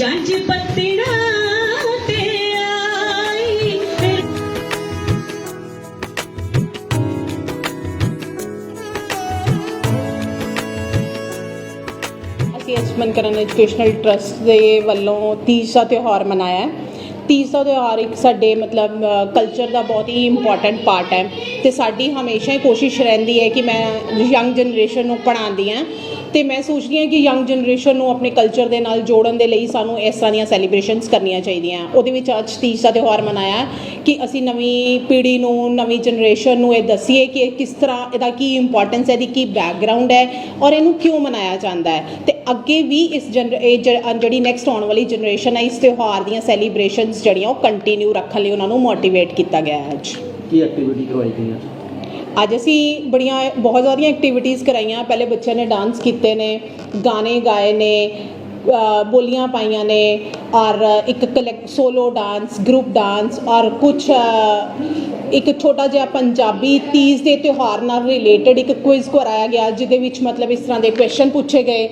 ਜੰਜ ਪੱਤਣਾ ਤੇ ਆਈ। ਅਸੀਂ ਅਸਮਨ ਕਰਨ ਐਜੂਕੇਸ਼ਨਲ ਟਰਸਟ ਦੇ ਵੱਲੋਂ ਤੀਜ ਦਾ ਤਿਉਹਾਰ ਮਨਾਇਆ ਹੈ। ਤੀਜ ਦਾ ਤਿਉਹਾਰ ਇੱਕ ਸਾਡੇ ਮਤਲਬ ਕਲਚਰ ਦਾ ਬਹੁਤ ਹੀ ਇੰਪੋਰਟੈਂਟ ਪਾਰਟ ਹੈ। ਤੇ ਸਾਡੀ ਹਮੇਸ਼ਾ ਹੀ ਕੋਸ਼ਿਸ਼ ਰਹਿੰਦੀ ਹੈ ਕਿ ਮੈਂ ਯੰਗ ਜਨਰੇਸ਼ਨ ਨੂੰ ਪੜ੍ਹਾਉਂਦੀ ਹਾਂ। ਤੇ ਮੈਂ ਸੋਚਦੀ ਹਾਂ ਕਿ ਯੰਗ ਜਨਰੇਸ਼ਨ ਨੂੰ ਆਪਣੇ ਕਲਚਰ ਦੇ ਨਾਲ ਜੋੜਨ ਦੇ ਲਈ ਸਾਨੂੰ ਇਸ ਤਰ੍ਹਾਂ ਦੀਆਂ ਸੈਲੀਬ੍ਰੇਸ਼ਨਸ ਕਰਨੀਆਂ ਚਾਹੀਦੀਆਂ। ਉਹਦੇ ਵਿੱਚ ਅੱਜ ਤੀਜ ਦਾ ਤਿਉਹਾਰ ਮਨਾਇਆ। ਕਿ ਅਸੀਂ ਨਵੀਂ ਪੀੜ੍ਹੀ ਨੂੰ ਨਵੀਂ ਜਨਰੇਸ਼ਨ ਨੂੰ ਇਹ ਦੱਸੀਏ ਕਿ ਇਹ ਕਿਸ ਤਰ੍ਹਾਂ ਇਹਦਾ ਕੀ ਇੰਪੋਰਟੈਂਸ ਹੈ ਇਹਦੀ ਕੀ ਬੈਕਗ੍ਰਾਉਂਡ ਹੈ ਔਰ ਇਹਨੂੰ ਕਿਉਂ ਮਨਾਇਆ ਜਾਂਦਾ ਹੈ। ਤੇ ਅੱਗੇ ਵੀ ਇਸ ਜਿਹੜੀ ਨੈਕਸਟ ਆਉਣ ਵਾਲੀ ਜਨਰੇਸ਼ਨ ਹੈ ਇਸ ਤਿਉਹਾਰ ਦੀਆਂ ਸੈਲੀਬ੍ਰੇਸ਼ਨਸ ਜਿਹੜੀਆਂ ਉਹ ਕੰਟੀਨਿਊ ਰੱਖਣ ਲਈ ਉਹਨਾਂ ਨੂੰ ਮੋਟੀਵੇਟ ਕੀਤਾ ਗਿਆ ਹੈ ਅੱਜ। ਕੀ ਐਕਟੀਵਿਟੀ ਕਰਵਾਈ ਗਈ ਹੈ ਅੱਜ ਅਸੀਂ ਬੜੀਆਂ ਬਹੁਤ ਸਾਰੀਆਂ ਐਕਟੀਵਿਟੀਜ਼ ਕਰਾਈਆਂ। ਪਹਿਲੇ ਬੱਚਿਆਂ ਨੇ ਡਾਂਸ ਕੀਤੇ ਨੇ ਗਾਣੇ ਗਾਏ ਨੇ ਬੋਲੀਆਂ ਪਾਈਆਂ ਨੇ, ਔਰ ਇੱਕ collect solo dance group dance ਔਰ ਕੁਝ ਇੱਕ ਛੋਟਾ ਜਿਹਾ ਪੰਜਾਬੀ ਤੀਜ ਦੇ ਤਿਉਹਾਰ ਨਾਲ ਰਿਲੇਟਡ ਇੱਕ ਕੁਇਜ਼ ਕਰਾਇਆ ਗਿਆ, ਜਿਹਦੇ ਵਿੱਚ ਮਤਲਬ ਇਸ ਤਰ੍ਹਾਂ ਦੇ ਕੁਐਸਚਨ ਪੁੱਛੇ ਗਏ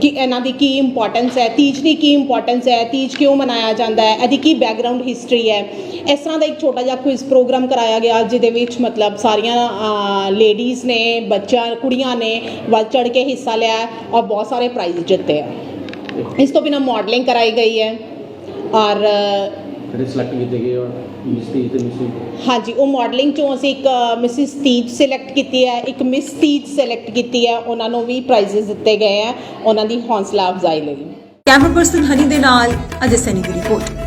ਕਿ ਇਹਨਾਂ ਦੀ ਕੀ ਇੰਪੋਰਟੈਂਸ ਹੈ, ਤੀਜ ਦੀ ਕੀ ਇੰਪੋਰਟੈਂਸ ਹੈ, ਤੀਜ ਕਿਉਂ ਮਨਾਇਆ ਜਾਂਦਾ ਹੈ, ਇਹਦੀ ਕੀ ਬੈਕਗ੍ਰਾਉਂਡ ਹਿਸਟਰੀ ਹੈ। ਇਸ ਤਰ੍ਹਾਂ ਦਾ ਇੱਕ ਛੋਟਾ ਜਿਹਾ ਕੁਇਜ਼ ਪ੍ਰੋਗਰਾਮ ਕਰਾਇਆ ਗਿਆ, ਜਿਹਦੇ ਵਿੱਚ ਮਤਲਬ ਸਾਰੀਆਂ ਲੇਡੀਜ਼ ਨੇ ਬੱਚਾ ਕੁੜੀਆਂ ਨੇ ਵੱਧ ਚੜ ਕੇ ਹਿੱਸਾ ਲਿਆ, ਔਰ ਬਹੁਤ ਸਾਰੇ ਪ੍ਰਾਈਜ਼ ਜਿੱਤੇ ਆ। ਇਸ ਤੋਂ ਬਿਨਾਂ ਮਾਡਲਿੰਗ ਕਰਾਈ ਗਈ ਹੈ ਔਰ ਜਿਹੜੇ ਸਿਲੈਕਟ ਕੀਤੇ ਗਏ ਔਰ ਮਿਸ ਤੀਜ ਤੇ ਮਿਸ ਹਾਂਜੀ ਉਹ ਮਾਡਲਿੰਗ ਚੋਂ ਅਸੀਂ ਇੱਕ ਮਿਸਿਸ ਤੀਜ ਸਿਲੈਕਟ ਕੀਤੀ ਹੈ ਇੱਕ ਮਿਸ ਤੀਜ ਸਿਲੈਕਟ ਕੀਤੀ ਹੈ ਉਹਨਾਂ ਨੂੰ ਵੀ ਪ੍ਰਾਈਜ਼ਸ ਦਿੱਤੇ ਗਏ ਆ ਉਹਨਾਂ ਦੀ ਹੌਸਲਾ ਅਫਜ਼ਾਈ ਲਈ ਕੈਮਰਾ ਪਰਸਨ ਹਨੀ ਦੇ ਨਾਲ ਅਜੇ ਸੈਨੀ ਦੀ ਰਿਪੋਰਟ